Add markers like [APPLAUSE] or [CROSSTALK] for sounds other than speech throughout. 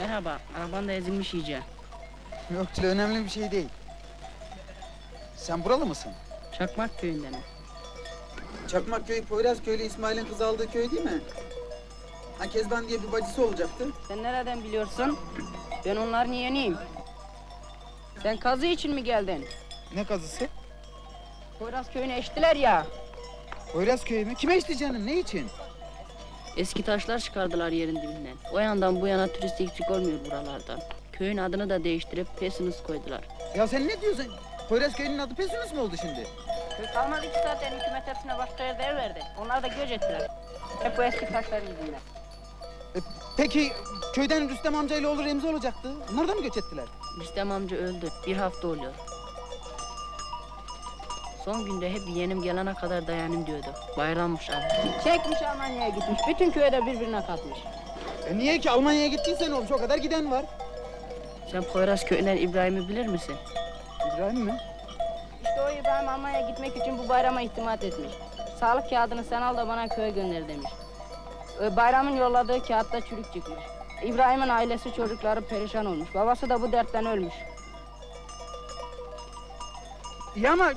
Merhaba, araban da ezilmiş iyice. Yok Çile önemli bir şey değil. Sen buralı mısın? Çakmak köyündenim. Çakmak köyü Poyraz köylü İsmail'in kız aldığı köy değil mi? Ha Kezban diye bir bacısı olacaktı. Sen nereden biliyorsun? Ben onların yeğeniyim. Sen kazı için mi geldin? Ne kazısı? Poyraz köyüne eştiler ya. Poyraz köyü mü? Kime canım? Ne için? Eski taşlar çıkardılar yerin dibinden. O yandan bu yana turist eksik olmuyor buralardan. Köyün adını da değiştirip Pesinus koydular. Ya sen ne diyorsun? Poyraz köyünün adı Pesunus mu oldu şimdi? Köy kalmadı ki zaten hükümet hepsine başka ev verdi. Onlar da göç ettiler. Hep bu eski taşların yüzünden. E, peki köyden Rüstem amcayla oğlu Remzi olacaktı. Onlar da mı göç ettiler? Rüstem amca öldü. Bir hafta oluyor. Son günde hep yeğenim gelene kadar dayanın diyordu. Bayrammış abi. Çekmiş Almanya'ya gitmiş. Bütün köyü de birbirine katmış. E niye ki Almanya'ya gittiysen olmuş o kadar giden var. Sen Poyraz köyünden İbrahim'i bilir misin? İbrahim mi? İşte o İbrahim Almanya'ya gitmek için bu bayrama ihtimat etmiş. Sağlık kağıdını sen al da bana köye gönder demiş. Ee, Bayramın yolladığı kağıtta çürük çıkmış. İbrahim'in ailesi çocukları perişan olmuş. Babası da bu dertten ölmüş. İyi ama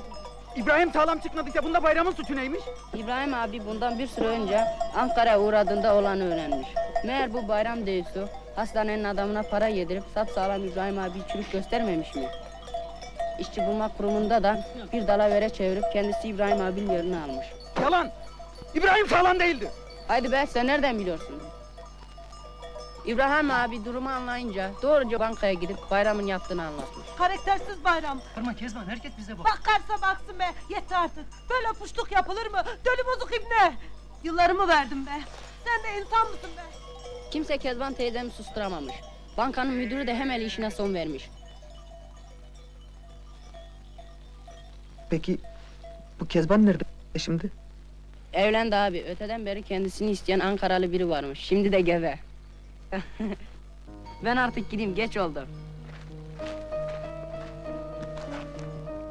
İbrahim sağlam çıkmadıysa bunda bayramın suçu neymiş? İbrahim abi bundan bir süre önce Ankara'ya uğradığında olanı öğrenmiş. Meğer bu bayram deyisu hastanenin adamına para yedirip sapsağlam İbrahim abi çürük göstermemiş mi? İşçi bulma kurumunda da bir dalavere çevirip kendisi İbrahim abinin yerini almış. Yalan. İbrahim sağlam değildi. Haydi be sen nereden biliyorsun? İbrahim abi durumu anlayınca doğruca bankaya gidip bayramın yaptığını anlatmış. Karaktersiz bayram. Bağırma Kezban, herkes bize bak. Bakarsa baksın be. Yeter artık. Böyle puşluk yapılır mı? Dölü bozuk ibne. Yıllarımı verdim be. Sen de insan mısın be? Kimse Kezban teyzemi susturamamış. Bankanın müdürü de hemen işine son vermiş. Peki bu Kezban nerede şimdi? Evlendi abi. Öteden beri kendisini isteyen Ankaralı biri varmış. Şimdi de gebe. [LAUGHS] ben artık gideyim. Geç oldu.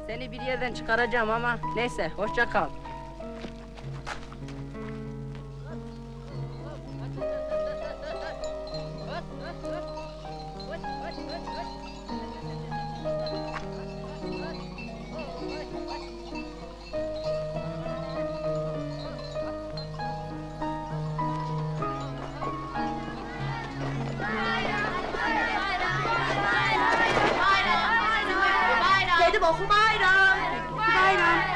Seni bir yerden çıkaracağım ama neyse. Hoşça kal. [LAUGHS] Woche. Bye, Bye,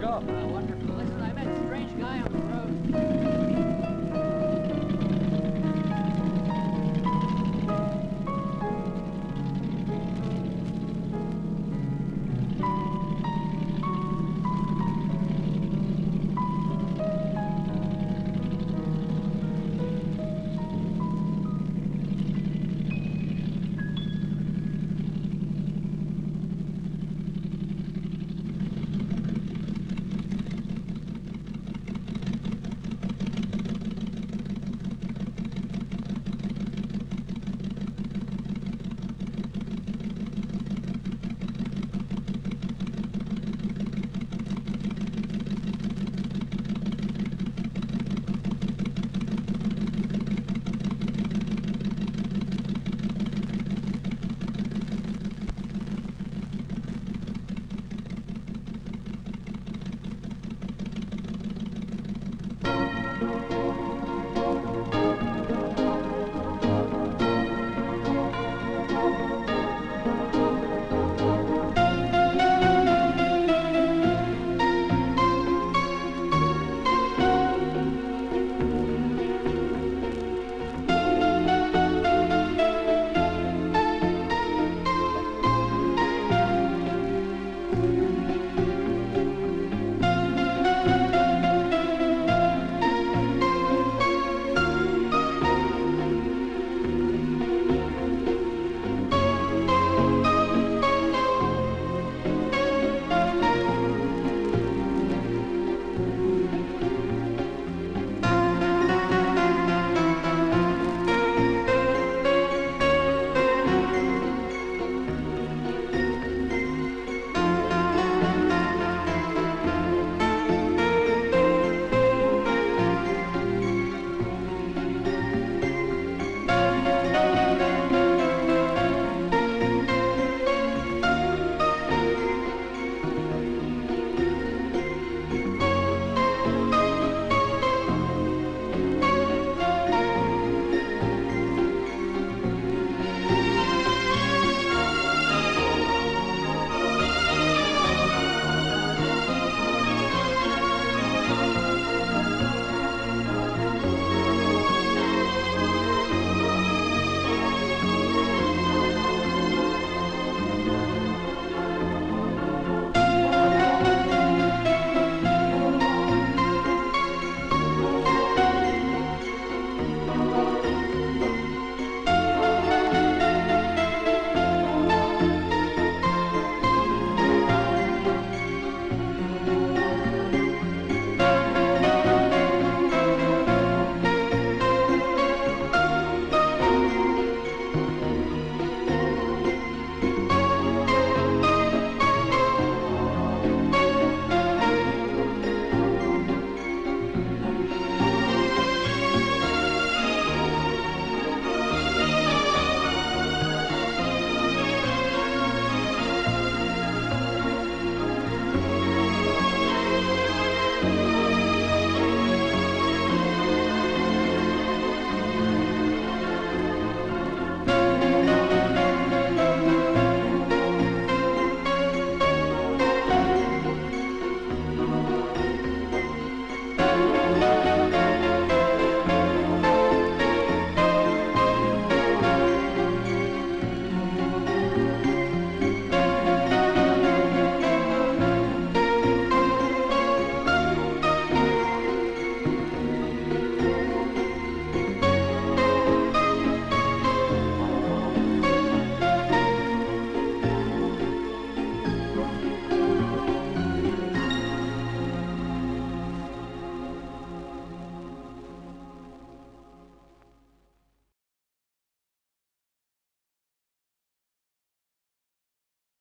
dug up.